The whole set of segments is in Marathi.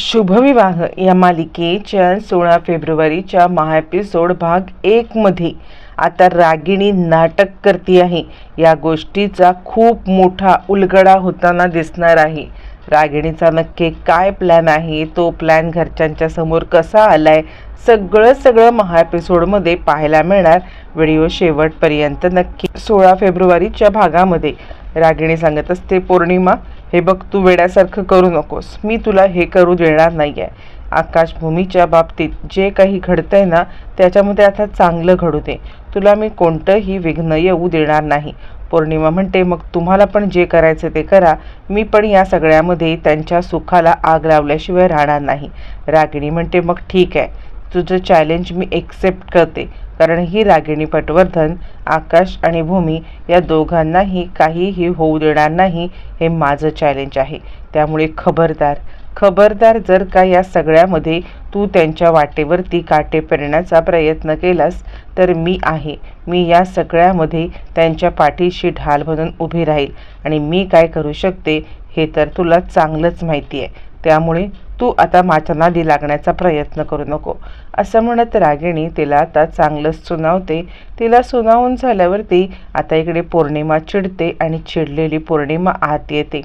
शुभविवाह या मालिकेच्या सोळा फेब्रुवारीच्या महाएपिसोड भाग एकमध्ये आता रागिणी नाटक करते आहे. या गोष्टीचा खूप मोठा उलगडा होताना दिसणार आहे. रागिणीचा नक्की काय प्लॅन आहे? तो प्लॅन घरच्यांच्या समोर कसा आलाय? सगळं सगळं महा एपिसोडमध्ये पाहायला मिळणार. व्हिडिओ शेवटपर्यंत नक्की सोळा फेब्रुवारीच्या भागामध्ये. रागिणी सांगत असते पौर्णिमा हे बघ तू वेड्यासारखं करू नकोस. मी तुला हे करू देणार नाही आहे आकाशभूमीच्या बाबतीत जे काही घडतंय ना त्याच्यामध्ये आता चांगलं घडू दे तुला मी कोणतंही विघ्न येऊ देणार नाही. पौर्णिमा म्हणते मग तुम्हाला पण जे करायचं ते करा. मी पण या सगळ्यामध्ये त्यांच्या सुखाला आग लावल्याशिवाय राहणार नाही. रागिणी म्हणते मग ठीक आहे. तुझं चॅलेंज मी एक्सेप्ट करते. कारण ही रागिणी पटवर्धन आकाश आणि भूमी या दोघांनाही काहीही होऊ देणार नाही हे माझं चॅलेंज आहे. त्यामुळे खबरदार खबरदार जर का या सगळ्यामध्ये तू त्यांच्या वाटेवरती काटे पेरण्याचा प्रयत्न केलास तर मी आहे. मी या सगळ्यामध्ये त्यांच्या पाठीशी ढाल म्हणून उभी राहील. आणि मी काय करू शकते हे तर तुला चांगलंच माहिती आहे. त्यामुळे तू आता माझ्या नादी लागण्याचा प्रयत्न करू नको. असं म्हणत रागिणी तिला आता चांगलंच सुनावते. तिला सुनावून झाल्यावरती आता इकडे पौर्णिमा चिडते आणि चिडलेली पौर्णिमा आत येते.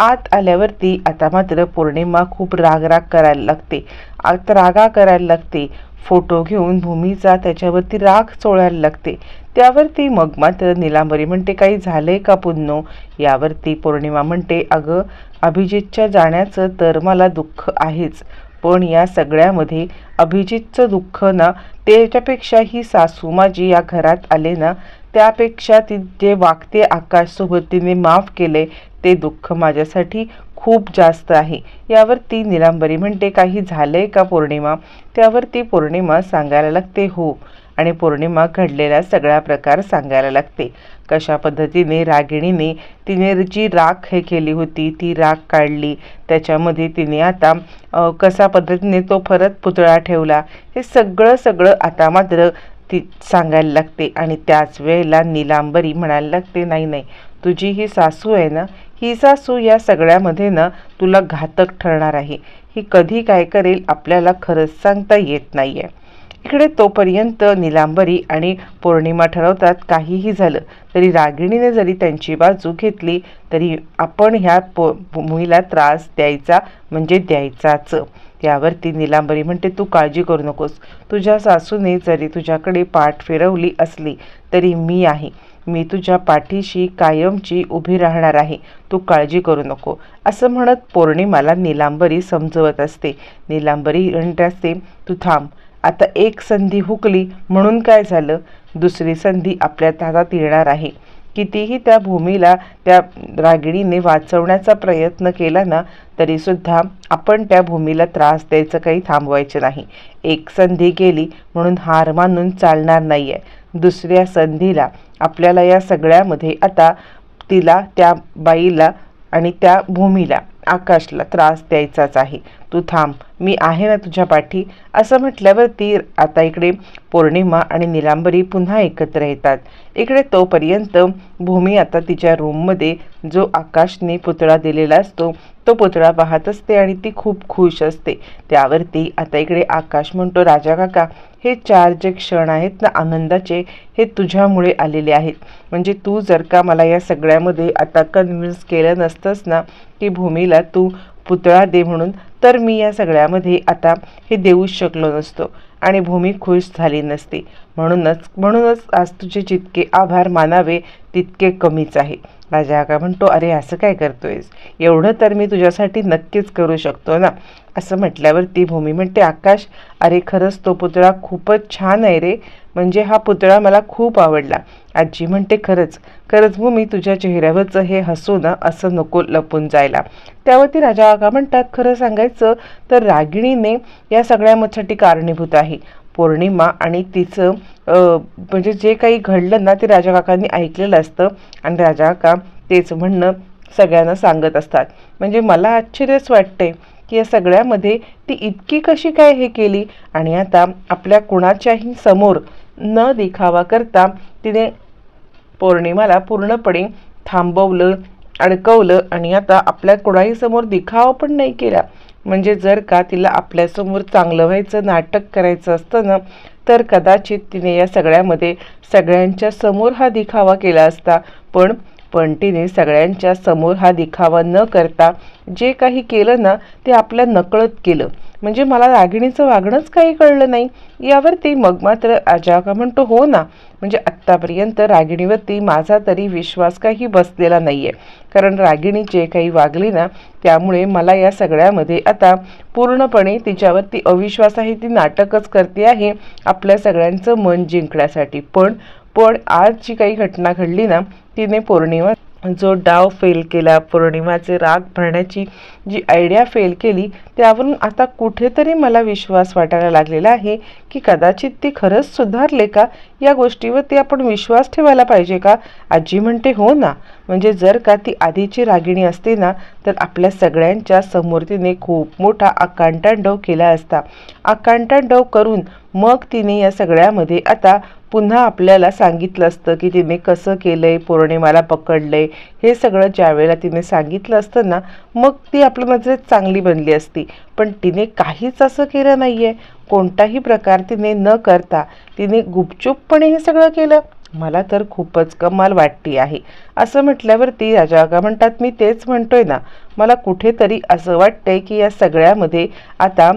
आत आल्यावरती आता मात्र पौर्णिमा खूप राग राग करायला लागते. आत रागा करायला लागते. फोटो घेऊन भूमीचा त्याच्यावरती राग चोळायला लागते. त्यावरती मग मात्र निलांबरी म्हणते काही झालंय का पुन्नो? यावरती पौर्णिमा म्हणते अगं अभिजितच्या जाण्याचं तर मला दुःख आहेच पण या सगळ्यामध्ये अभिजितचं दुःख ना त्याच्यापेक्षाही सासू माझी या घरात आले ना त्यापेक्षा ती जे वागते आकाशसोबत तिने माफ केले ते दुःख माझ्यासाठी खूप जास्त आहे. यावरती निलांबरी म्हणते काही झालंय का पौर्णिमा? त्यावरती पौर्णिमा सांगायला लागते हो आणि पौर्णिमा घडलेला सगळा प्रकार सांगायला लागते. कशा पद्धतीने रागिणीने तिने जी राख हे केली होती ती राख काढली त्याच्यामध्ये तिने आता कशा पद्धतीने तो परत पुतळा ठेवला हे सगळं सगळं आता मात्र ती सांगायला लागते आणि त्याच वेळेला निलांबरी म्हणायला लागते नाही नाही तुझी ही सासू आहे ना ही सासू या सगळ्यामध्ये ना तुला घातक ठरणार आहे. ही कधी काय करेल आपल्याला खरंच सांगता येत नाही आहे इकडे तोपर्यंत निलांबरी आणि पौर्णिमा ठरवतात. काहीही झालं तरी रागिणीने जरी त्यांची बाजू घेतली तरी आपण ह्या पो मुलीला त्रास द्यायचा म्हणजे द्यायचाच. यावरती निलांबरी म्हणते तू काळजी करू नकोस. तुझ्या सासूने जरी तुझ्याकडे पाठ फिरवली असली तरी मी आहे. मी तुझ्या पाठीशी कायमची उभी राहणार आहे. तू काळजी करू नको. असं म्हणत पौर्णिमाला निलांबरी समजवत असते. निलांबरी म्हणते असते तू थांब. आता एक संधी हुकली म्हणून काय झालं? दुसरी संधी आपल्या हातात येणार आहे. कितीही त्या भूमीला त्या रागिणीने वाचवण्याचा प्रयत्न केला ना तरीसुद्धा आपण त्या भूमीला त्रास द्यायचं काही थांबवायचं नाही. एक संधी गेली म्हणून हार मानून चालणार नाही आहे दुसऱ्या संधीला आपल्याला या सगळ्यामध्ये आता तिला त्या बाईला आणि त्या भूमीला आकाशला त्रास द्यायचाच आहे. तू थांब मी आहे ना तुझ्या पाठी? असं म्हटल्यावर ती आता इकडे पौर्णिमा आणि निलांबरी पुन्हा एकत्र येतात. इकडे तोपर्यंत भूमी आता तिच्या रूममध्ये जो आकाशने पुतळा दिलेला असतो तो पुतळा पाहत असते आणि ती खूप खुश असते. त्यावरती आता इकडे आकाश म्हणतो राजा काका हे चार जे क्षण आहेत ना आनंदाचे हे तुझ्यामुळे आलेले आहेत. म्हणजे तू जर का मला या सगळ्यामध्ये आता कन्व्हिन्स केलं नसतंस ना की भूमीला तू पुतळा दे म्हणून तर मी या सगळ्यामध्ये आता हे देऊच शकलो नसतो. आणि भूमी खुश झाली नसती. म्हणूनच म्हणूनच आज तुझे जितके आभार मानावे तितके कमीच आहे. राजा का म्हणतो अरे असं काय करतोयस? एवढं तर मी तुझ्यासाठी नक्कीच करू शकतो ना? असं म्हटल्यावर ती भूमी म्हणते आकाश अरे खरंच तो पुतळा खूपच छान आहे रे. म्हणजे हा पुतळा मला खूप आवडला. आजी म्हणते खरंच खरंच भूमी तुझ्या चेहऱ्यावरचं हे हसू ना असं नको लपून जायला. त्यावरती राजा काका म्हणतात खरं सांगायचं तर रागिणीने या सगळ्यामध्ये कारणीभूत आहे पौर्णिमा आणि तिचं म्हणजे जे काही घडलं ना ते राजा काकांनी ऐकलेलं असतं आणि राजा काका तेच म्हणणं सगळ्यांना सांगत असतात. म्हणजे मला आश्चर्यच वाटते की या सगळ्यामध्ये ती इतकी कशी काय हे केली आणि आता आपल्या कुणाच्याही समोर न दिखावा करता तिने पौर्णिमाला पूर्णपणे थांबवलं अडकवलं आणि आता आपल्या कुणाही समोर दिखावा पण नाही केला. म्हणजे जर का तिला आपल्यासमोर चांगलं व्हायचं नाटक करायचं असतं ना तर कदाचित तिने या सगळ्यामध्ये सगळ्यांच्या समोर हा दिखावा केला असता. पण पण तिने सगळ्यांच्या समोर हा दिखावा न करता जे काही केलं ना ते आपल्या नकळत केलं. म्हणजे मला रागिणीचं वागणंच काही कळलं नाही. यावरती मग मात्र का म्हणतो हो ना म्हणजे आत्तापर्यंत रागिणीवरती माझा तरी विश्वास काही बसलेला नाही आहे कारण रागिणी जे काही वागली ना त्यामुळे मला या सगळ्यामध्ये आता पूर्णपणे तिच्यावरती अविश्वास आहे. ती नाटकच करते आहे आपल्या सगळ्यांचं मन जिंकण्यासाठी. पण पण आज जी काही घटना घडली ना तिने पौर्णिमा जो डाव फेल केला पौर्णिमाचे राग भरण्याची जी आयडिया फेल केली त्यावरून आता कुठेतरी मला विश्वास वाटायला लागलेला आहे की कदाचित ती खरंच सुधारले का? या गोष्टीवरती आपण विश्वास ठेवायला पाहिजे का? आजी म्हणते हो ना म्हणजे जर का ती आधीची रागिणी असते ना तर आपल्या सगळ्यांच्या समोर तिने खूप मोठा आकांटांडव केला असता. आकांटांडव करून मग तिने या सगळ्यामध्ये आता पुन्हा आपल्याला सांगितलं असतं की तिने कसं केलंय पौर्णिमाला पकडलंय. हे सगळं ज्यावेळेला तिने सांगितलं असतं ना मग ती आपल्या नजरेत चांगली बनली असती. पण तिने काहीच असं केलं नाही आहे कोणताही प्रकार तिने न करता तिने गुपचूपपणे हे सगळं केलं. मला तर खूपच कमाल वाटती आहे. असं म्हटल्यावरती राजा म्हणतात मी तेच म्हणतोय ना मला कुठेतरी असं वाटतंय की या सगळ्यामध्ये आता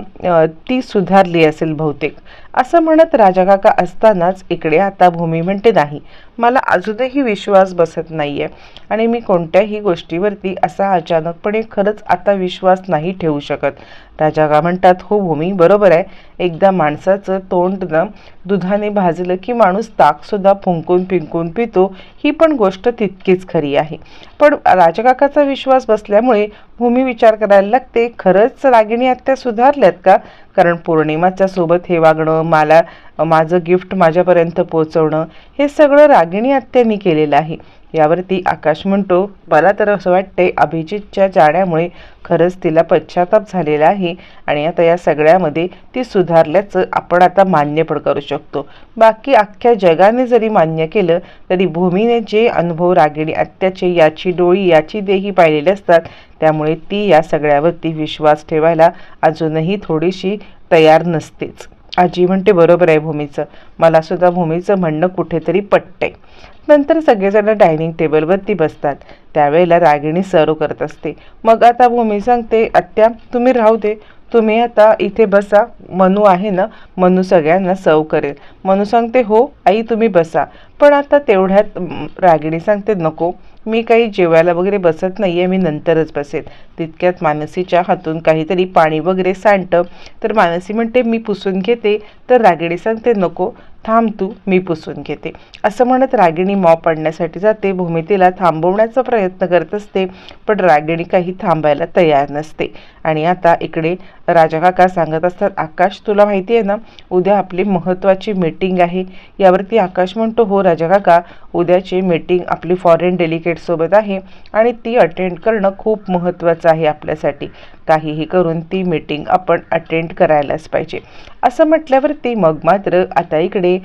ती सुधारली असेल बहुतेक. असं म्हणत राजा काका असतानाच इकडे आता भूमी म्हणते नाही मला अजूनही विश्वास बसत नाही आहे आणि मी कोणत्याही गोष्टीवरती असा अचानकपणे खरंच आता विश्वास नाही ठेवू शकत. राजा का म्हणतात हो भूमी बरोबर आहे. एकदा माणसाचं तोंडनं दुधाने भाजलं की माणूस ताकसुद्धा फुंकून पिंकून पितो ही पण गोष्ट तितकीच खरी आहे. पण राजकाकाचा विश्वास बसल्यामुळे भूमी विचार करायला लागते. खरंच रागिणी आत्या सुधारल्यात का? कारण पौर्णिमाच्या सोबत हे वागणं मला माझं गिफ्ट माझ्यापर्यंत पोचवणं हे सगळं रागिणी आत्यांनी केलेलं आहे. यावरती आकाश म्हणतो मला तर असं वाटते अभिजितच्या जाण्यामुळे खरंच तिला पश्चाताप झालेला आहे आणि आता या सगळ्यामध्ये ती सुधारल्याचं आपण आता मान्य पण करू शकतो. बाकी अख्ख्या जगाने जरी मान्य केलं तरी भूमीने जे अनुभव रागिणी आत्याचे याची डोळी याची देही पाहिलेले असतात त्यामुळे ती या सगळ्यावरती विश्वास ठेवायला अजूनही थोडीशी तयार नसतेच. आजी म्हणते बरोबर आहे भूमीचं. मला सुद्धा भूमीचं म्हणणं कुठेतरी पटतंय. नंतर सगळेजण डायनिंग टेबलवरती बसतात. त्यावेळेला रागिणी सर्व करत असते. मग आता भूमी सांगते आत्या तुम्ही राहू दे. तुम्ही आता इथे बसा. मनू आहे ना? मनू सगळ्यांना सर्व करेल. मनू सांगते हो आई तुम्ही बसा. पण आता तेवढ्यात रागिणी सांगते नको मी काही जेवायला वगैरे बसत नाही आहे मी नंतरच बसेल. तितक्यात मानसीच्या हातून काहीतरी पाणी वगैरे सांडतं. तर मानसी म्हणते मी पुसून घेते. तर रागिणी सांगते नको थांब तू मी पुसून घेते. असं म्हणत रागिणी मॉप पडण्यासाठी जाते भूमितीला थांबवण्याचा प्रयत्न करत असते पण रागिणी काही थांबायला तयार नसते. आणि आता इकडे राजा काका सांगत असतात आकाश तुला माहिती आहे ना उद्या आपली महत्त्वाची मीटिंग आहे. यावरती आकाश म्हणतो हो राजा काका उद्याची मीटिंग आपली फॉरेन डेलिकेटसोबत आहे आणि ती अटेंड करणं खूप महत्त्वाचं आहे आपल्यासाठी. काहीही करून ती मीटिंग आपण अटेंड करायलाच पाहिजे. असं म्हटल्यावरती मग मात्र आता इकडे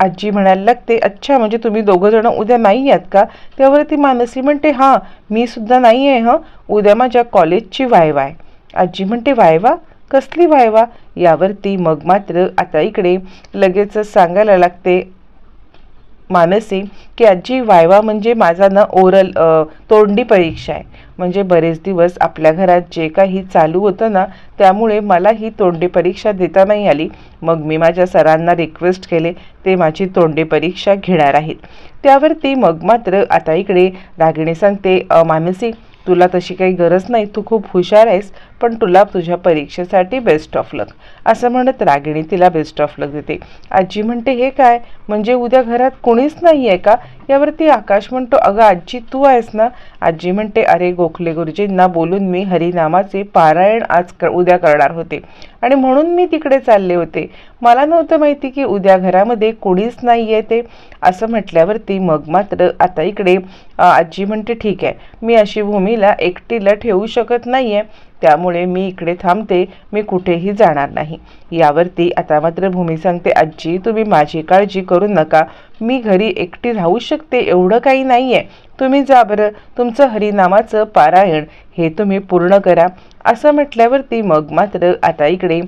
आजी म्हणायला लागते अच्छा म्हणजे तुम्ही दोघं जण उद्या नाही आहात का? त्यावरती मानसी म्हणते हां मी सुद्धा नाही आहे हं. उद्या माझ्या कॉलेजची वायवा आहे. आजी म्हणते वायवा? कसली वायवा? यावरती मग मात्र आता इकडे लगेचच सांगायला लागते मानसी की आजी वायवा म्हणजे माझा ना ओरल तोंडी परीक्षा आहे. म्हणजे बरेच दिवस आपल्या घरात जे काही चालू होतं ना त्यामुळे मला ही तोंडी परीक्षा देता नाही आली. मग मी माझ्या सरांना रिक्वेस्ट केले ते माझी तोंडी परीक्षा घेणार आहेत. त्यावरती मग मात्र आता इकडे रागिणी सांगते मानसी तुला तशी काही गरज नाही तू खूप हुशार आहेस पण तुला तुझ्या परीक्षेसाठी बेस्ट ऑफ लक असं म्हणत रागिणी तिला बेस्ट ऑफ लक देते. आजी म्हणते हे काय? म्हणजे उद्या घरात कोणीच नाही आहे का? यावरती आकाश म्हणतो अगं आजी तू आहेस ना? आजी म्हणते अरे गोखले गुरुजींना बोलून मी हरिनामाचे पारायण आज उद्या करणार होते. आणि म्हणून मी तिकडे चालले होते. मला नव्हतं माहिती की उद्या घरामध्ये कोणीच नाही आहे ते. असं म्हटल्यावरती मग मात्र आता इकडे आजी म्हणते ठीक आहे. मी अशी भूमी भूमीला एकटीला ठेवू शकत नाही आहे त्यामुळे मी इकडे थांबते. मी कुठेही जाणार नाही. यावरती आता मात्र भूमी सांगते आजी तुम्ही माझी काळजी करू नका. मी घरी एकटी राहू शकते एवढं काही नाही आहे तुम्ही जा बरं. तुमचं हरिनामाचं पारायण हे तुम्ही पूर्ण करा. असं म्हटल्यावरती मग मात्र आता इकडे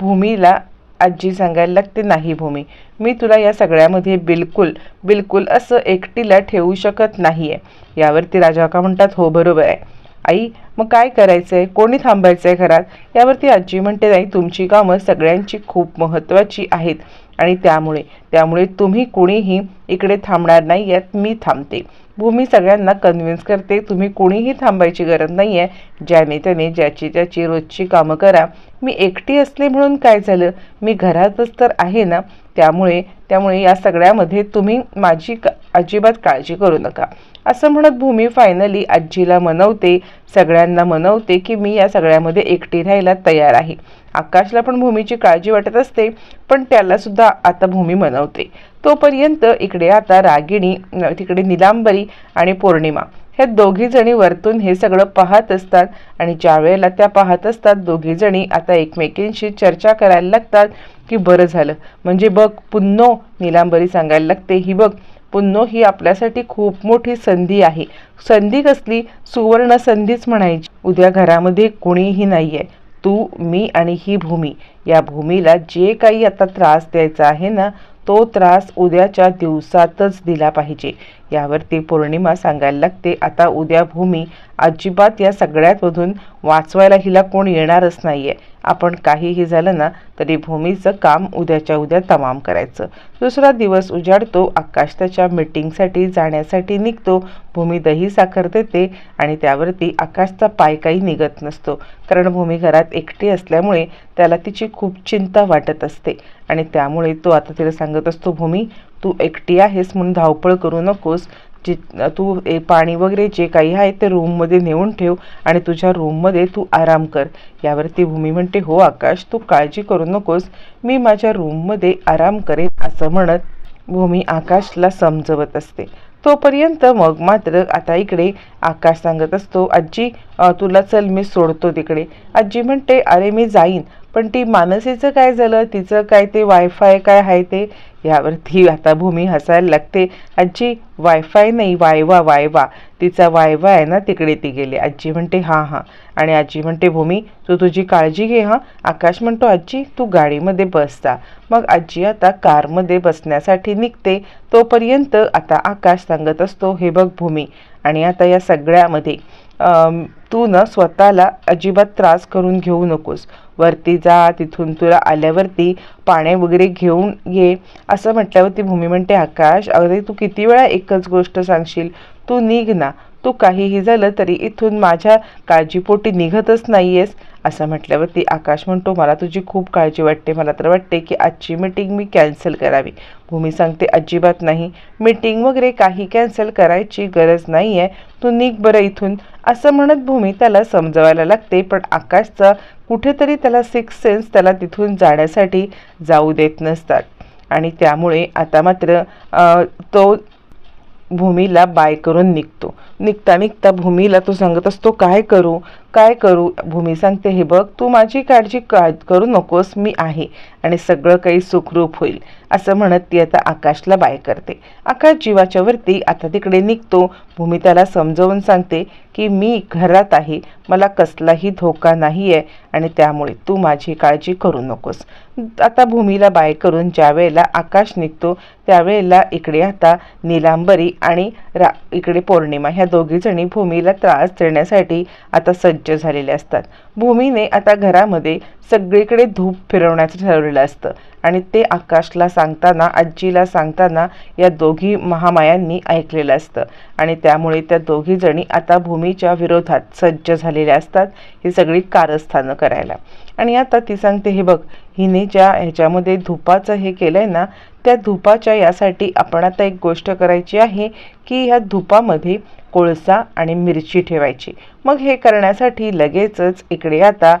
भूमीला आजी सांगायला लागते नाही भूमी मी तुला या सगळ्यामध्ये बिलकुल बिलकुल असं एकटीला ठेवू शकत नाही आहे यावरती राजा का म्हणतात हो बरोबर आहे. आई मग काय करायचं आहे कोणी थांबायचं आहे घरात? यावरती आजी म्हणते नाही तुमची कामं सगळ्यांची खूप महत्त्वाची आहेत. आणि त्यामुळे त्यामुळे तुम्ही कोणीही इकडे थांबणार नाही यात मी थांबते. भूमी सगळ्यांना कन्व्हिन्स करते तुम्ही कोणीही थांबायची गरज नाही आहे ज्याने त्याने ज्याची त्याची रोजची कामं करा. मी एकटी असले म्हणून काय झालं? मी घरातच तर आहे ना? त्यामुळे त्यामुळे या सगळ्यामध्ये तुम्ही माझी का अजिबात काळजी करू नका. असं म्हणत भूमी फायनली आजीला मनवते. सगळ्यांना मनवते की मी या सगळ्यामध्ये एकटी राहायला तयार आहे. आकाशला पण भूमीची काळजी वाटत असते पण त्यालासुद्धा आता भूमी मनवते. तोपर्यंत इकडे आता रागिणी तिकडे निलांबरी आणि पौर्णिमा. ह्या दोघीजणी वरतून हे सगळं पाहत असतात आणि ज्या वेळेला त्या पाहत असतात दोघीजणी आता एकमेकींशी चर्चा करायला लागतात की बरं झालं. म्हणजे बघ पुन्नो निलांबरी सांगायला लागते. ही बघ पुन्नो ही आपल्यासाठी खूप मोठी संधी आहे. संधी कसली? सुवर्ण संधीच म्हणायची. उद्या घरामध्ये कोणीही नाही आहे तू मी आणि ही भूमी. या भूमीला जे काही आता त्रास द्यायचा आहे ना तो त्रास उद्याच्या दिवसातच दिला पाहिजे. यावरती पौर्णिमा सांगायला लागते. आता उद्या भूमी अजिबात या सगळ्यातमधून वाचवायला हिला कोण येणारच नाही आहे आपण काहीही झालं ना तरी भूमीचं काम उद्याच्या उद्या तमाम करायचं. दुसरा दिवस उजाडतो आकाश त्याच्या मिटिंगसाठी जाण्यासाठी निघतो भूमी दही साखर देते आणि त्यावरती आकाशचा पाय काही निघत नसतो. कारण भूमी घरात एकटी असल्यामुळे त्याला तिची खूप चिंता वाटत असते. आणि त्यामुळे तो आता तिला सांगत असतो भूमी तू एकटी आहेस म्हणून धावपळ करू नकोस. जि तू ए पाणी वगैरे जे काही आहे ते रूममध्ये नेऊन ठेव आणि तुझ्या रूममध्ये तू आराम कर. यावरती भूमी म्हणते हो आकाश तू काळजी करू नकोस. मी माझ्या रूममध्ये आराम करेन असं म्हणत भूमी आकाशला समजवत असते. तोपर्यंत मग मात्र आता इकडे आकाश सांगत असतो आजी तुला चल मी सोडतो तिकडे. आजी म्हणते अरे मी जाईन. पण ती मानसीचं काय झालं? तिचं काय ते वायफाय काय आहे ते? यावरती आता भूमी हसायला लागते. आजी वायफाय नाही वायवा वायवा. तिचा वायवा आहे ना तिकडे ती गेली. आजी म्हणते हां हां. आणि आजी म्हणते भूमी तू तुझी काळजी घे हां. आकाश म्हणतो आजी तू गाडीमध्ये बसता मग आजी आता कारमध्ये बसण्यासाठी निघते. तोपर्यंत आता आकाश सांगत असतो हे बघ भूमी. आणि आता या सगळ्यामध्ये तू ना स्वतःला अजिबात त्रास करून घेऊ नकोस. वरती जा तिथून तुला आल्यावरती पाणी वगैरे घेऊन ये. असं म्हटल्यावरती भूमी म्हणते आकाश अगदी तू किती वेळा एकच गोष्ट सांगशील? तू निघ ना. तू काहीही झालं तरी इथून माझ्या काळजीपोटी निघतच नाही आहेस असं म्हटल्यावरती आकाश म्हणतो मला तुझी खूप काळजी वाटते. मला तर वाटते की आजची मीटिंग मी कॅन्सल करावी. भूमी सांगते अजिबात नाही. मीटिंग वगैरे काही कॅन्सल करायची गरज नाही आहे तू निघ बरं इथून. असं म्हणत भूमी त्याला समजवायला लागते पण आकाशचा कुठेतरी त्याला सिक्स सेन्स त्याला तिथून जाण्यासाठी जाऊ देत नसतात. आणि त्यामुळे आता मात्र तो भूमीला बाय करून निघतो. निघता निघता भूमीला तो सांगत असतो काय करू? काय करू? भूमी सांगते हे बघ तू माझी काळजी का करू नकोस? मी आहे आणि सगळं काही सुखरूप होईल असं म्हणत ती आता आकाशला बाय करते. आकाश जीवाच्या वरती आता तिकडे निघतो. भूमी त्याला समजवून सांगते की मी घरात आहे. मला कसलाही धोका नाही आहे आणि त्यामुळे तू माझी काळजी करू नकोस. आता भूमीला बाय करून ज्या वेळेला आकाश निघतो त्यावेळेला इकडे आता निलांबरी आणि रा इकडे पौर्णिमा ह्या दोघीजणी भूमीला त्रास देण्यासाठी आता सज्ज झालेले असतात. भूमीने आता घरामध्ये सगळीकडे धूप फिरवण्याचं ठरवलेलं असतं आणि ते आकाशला सांगताना आजीला सांगताना या दोघी महामायांनी ऐकलेलं असतं. आणि त्यामुळे त्या दोघीजणी आता भूमीच्या विरोधात सज्ज झालेल्या असतात. ही सगळी कारस्थानं करायला. आणि आता ती सांगते हे बघ हिने ज्या ह्याच्यामध्ये धुपाचं हे केलं आहे ना त्या धुपाच्या यासाठी आपण आता एक गोष्ट करायची आहे की ह्या धुपामध्ये कोळसा आणि मिरची ठेवायची. मग हे करण्यासाठी लगेचच इकडे आता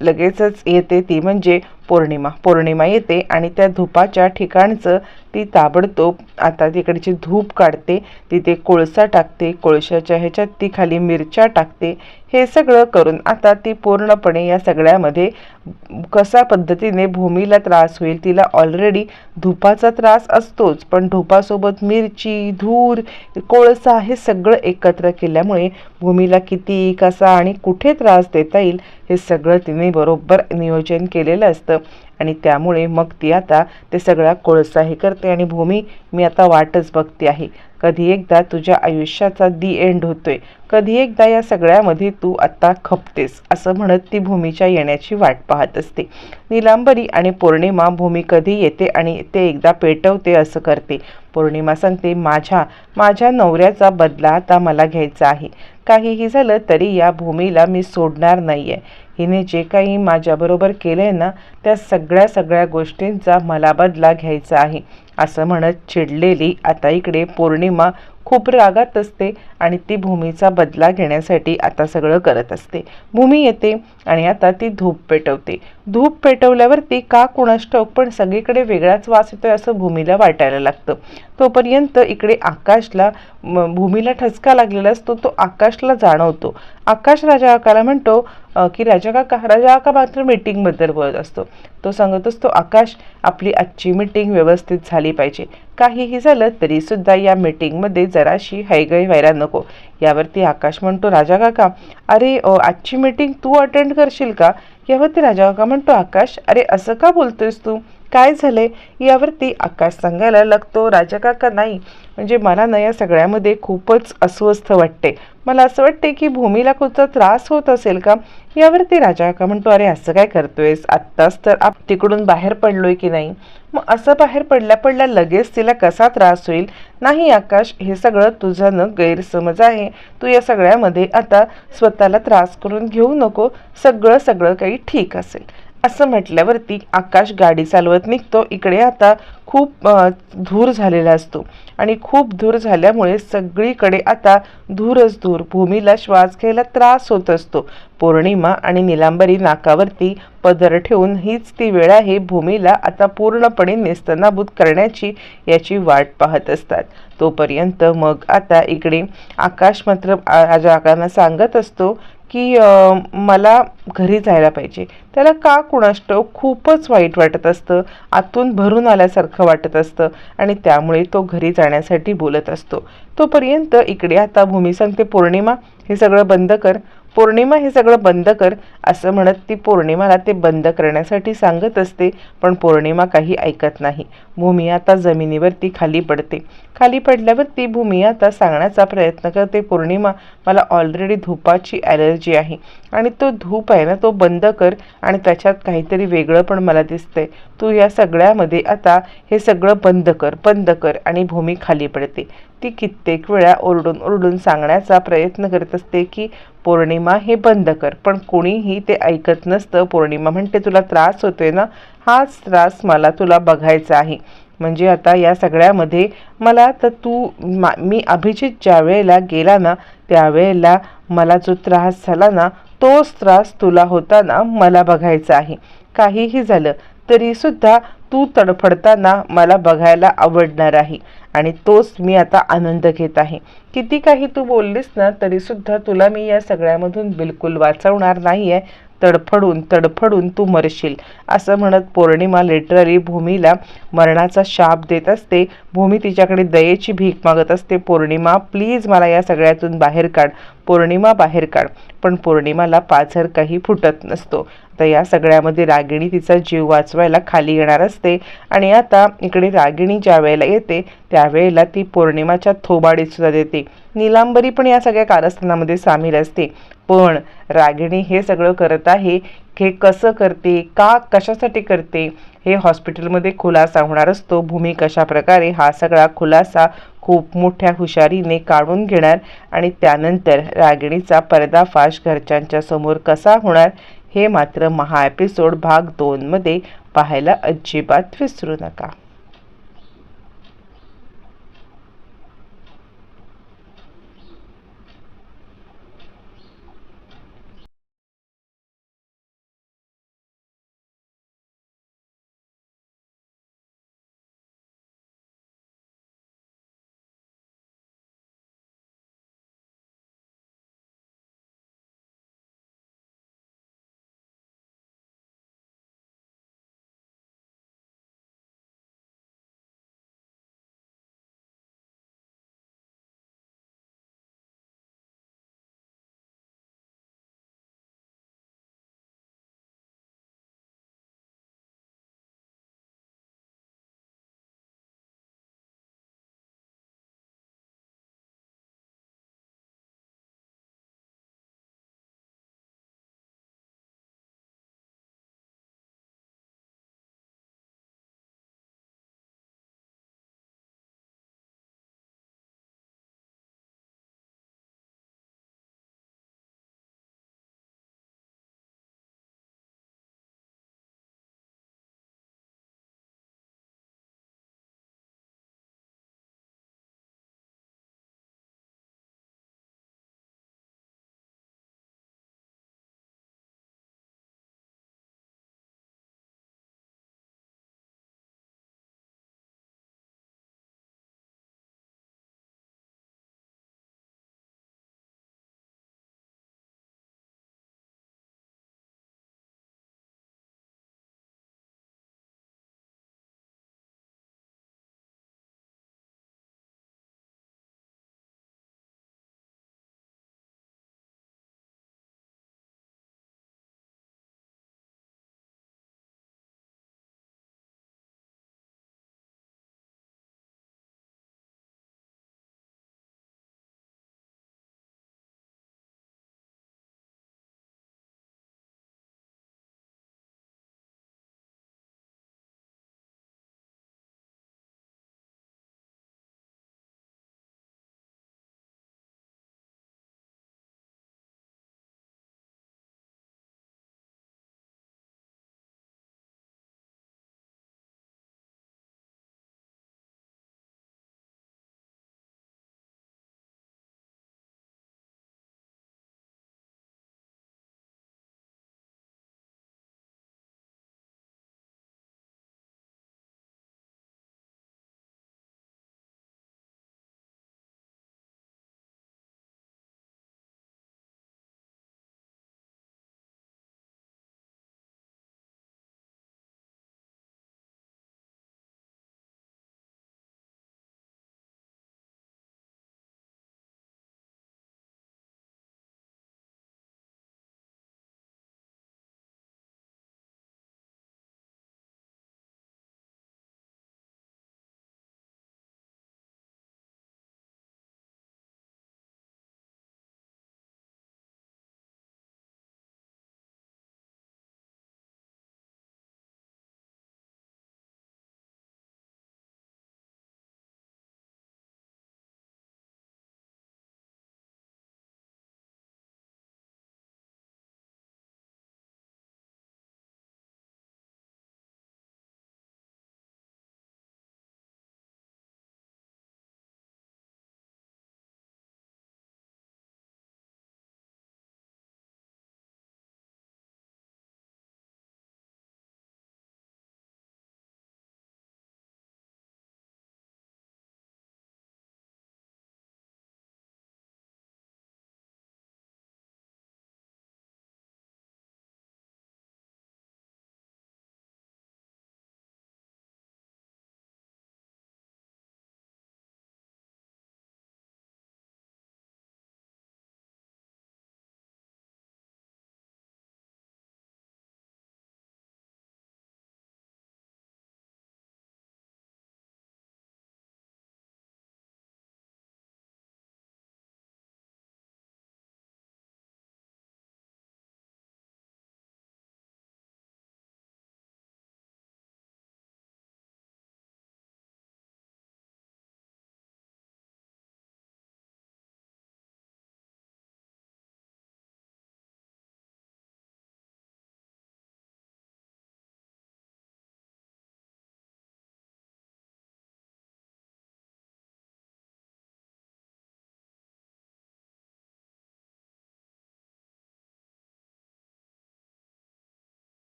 लगेचच येते ती म्हणजे पौर्णिमा. पौर्णिमा येते आणि त्या धुपाच्या ठिकाणचं ती ताबडतोब आता तिकडची धूप काढते तिथे कोळसा टाकते कोळशाच्या ह्याच्यात ती खाली मिरच्या टाकते हे सगळं करून आता ती पूर्णपणे या सगळ्यामध्ये कसा पद्धतीने भूमीला त्रास होईल तिला ऑलरेडी धुपाचा त्रास असतोच पण धुपासोबत मिरची धूर कोळसा हे सगळं एकत्र केल्यामुळे भूमीला किती कसा आणि कुठे त्रास देता येईल हे सगळं तिने बरोबर नियोजन केलेलं असतं. आणि त्यामुळे मग ती आता ते सगळा कोळसा हे करते आणि भूमी मी आता वाटच बघते आहे. कधी एकदा तुझ्या आयुष्याचा दी एंड होतोय. कधी एकदा या सगळ्यामध्ये तू आत्ता खपतेस असं म्हणत ती भूमीच्या येण्याची वाट पाहत असते. निलांबरी आणि पौर्णिमा भूमी कधी येते आणि ते एकदा पेटवते असं करते. पौर्णिमा सांगते माझ्या माझ्या नवऱ्याचा बदला आता मला घ्यायचा आहे. काहीही झालं तरी या भूमीला मी सोडणार नाही आहे हिने जे काही माझ्याबरोबर केलं आहे ना त्या सगळ्या सगळ्या गोष्टींचा मला बदला घ्यायचा आहे असं म्हणत चिडलेली आता इकडे पौर्णिमा खूप रागात असते आणि ती भूमीचा बदला घेण्यासाठी आता सगळं करत असते. भूमी येते आणि आता ती धूप पेटवते. धूप पेटवल्यावरती का कुणास ठाऊक पण सगळीकडे वेगळाच वास येतोय असं भूमीला वाटायला लागतं. तोपर्यंत इकडे आकाशला भूमीला ठसका लागलेला असतो तो आकाशला जाणवतो. आकाश राजा काकाला म्हणतो की राजा काका राजा काका मात्र मीटिंगबद्दल बोलत असतो. तो सांगत असतो आकाश आपली आजची मीटिंग व्यवस्थित झाली पाहिजे. काहीही झालं तरीसुद्धा या मीटिंगमध्ये जराशी हैगय व्हायला नको. यावरती आकाश म्हणतो राजा काका अरे आजची मीटिंग तू अटेंड करशील का? यावरती राजा काका म्हणतो आकाश? अरे असं का बोलतोयस तू? काय झालंय? यावरती आकाश सांगायला लागतो राजा काका नाही म्हणजे मला ना या सगळ्यामध्ये खूपच अस्वस्थ वाटते. मला असं वाटते की भूमीला कुठचा त्रास होत असेल का यावरती राजा का म्हणतो अरे असं काय करतोयस? आत्ताच तर आप तिकडून बाहेर पडलोय की नाही? मग असं बाहेर पडल्या पडल्या लगेच तिला कसा त्रास होईल? नाही आकाश हे सगळं तुझं न गैरसमज आहे. तू या सगळ्यामध्ये आता स्वतःला त्रास करून घेऊ नको. सगळं सगळं काही ठीक असेल. असं म्हटल्यावरती आकाश गाडी चालवत निघतो. इकडे आता खूप धूर झालेला असतो. आणि खूप धूर झाल्यामुळे सगळीकडे आता धूरच धूर. भूमीला श्वास घ्यायला त्रास होत असतो. पौर्णिमा आणि निलांबरी नाकावरती पदर ठेवून हीच ती वेळ आहे भूमीला आता पूर्णपणे नेस्तनाभूत करण्याची याची वाट पाहत असतात. तोपर्यंत मग आता इकडे आकाश मात्र राजा सांगत असतो की मला घरी जायला पाहिजे. त्याला का कुणाष्टव? खूपच वाईट वाटत असतं. आतून भरून आल्यासारखं वाटत असतं आणि त्यामुळे तो घरी जाण्यासाठी बोलत असतो. तोपर्यंत इकडे आता भूमी सांगते पौर्णिमा हे सगळं बंद कर. पौर्णिमा हे सगळं बंद कर असं म्हणत ती पौर्णिमाला ते बंद करण्यासाठी सांगत असते पण पौर्णिमा काही ऐकत नाही. भूमी आता जमिनीवरती खाली पडते. खाली पडल्यावर ती भूमी आता सांगण्याचा प्रयत्न करते पौर्णिमा मला ऑलरेडी धूपाची ॲलर्जी आहे. आणि तो धूप आहे ना तो बंद कर आणि त्याच्यात काहीतरी वेगळं पण मला दिसतंय. तू या सगळ्यामध्ये आता हे सगळं बंद कर बंद कर आणि भूमी खाली पडते. ती कित्येक वेळा ओरडून ओरडून सांगण्याचा प्रयत्न करत असते की पौर्णिमा हे बंद कर. पण कोणीही ते ऐकत नसतं. पौर्णिमा म्हणते तुला त्रास होतोय ना? हाच त्रास मला तुला बघायचा आहे. म्हणजे आता या सगळ्यामध्ये मला तर तू मा मी अभिजित ज्या वेळेला गेला ना त्यावेळेला मला जो त्रास झाला ना तोच त्रास तुला होताना मला बघायचा आहे. काहीही झालं तरीसुद्धा तू तडफडताना मला बघायला आवडणार आहे. आणि तोच मी आता आनंद घेत आहे. किती काही तू बोललीस ना तरीसुद्धा तुला मी या सगळ्यामधून बिलकुल वाचवणार नाही आहे तडफडून तडफडून तू मरशील. असं म्हणत पौर्णिमा लिटरली भूमीला मरणाचा शाप देत असते. भूमी तिच्याकडे दयेची भीक मागत असते. पौर्णिमा प्लीज मला या सगळ्यातून बाहेर काढ. पौर्णिमा बाहेर काढ. पण पौर्णिमाला पाझर काही फुटत नसतो. तर या सगळ्यामध्ये रागिणी तिचा जीव वाचवायला खाली येणार असते. आणि आता इकडे रागिणी ज्या वेळेला येते त्यावेळेला ती पौर्णिमाच्या थोबाडीसुद्धा देते. निलांबरी पण या सगळ्या कारस्थानामध्ये सामील असते. पण रागिणी हे सगळं करत आहे हे कसं करते का कशासाठी करते हे हॉस्पिटलमध्ये खुलासा होणार असतो. भूमी कशा प्रकारे हा सगळा खुलासा खूप मोठ्या हुशारीने काढून घेणार आणि त्यानंतर रागिणीचा पर्दाफाश घरच्यांच्या समोर कसा होणार हे मात्र महा एपिसोड भाग दोनमध्ये पाहायला अजिबात विसरू नका.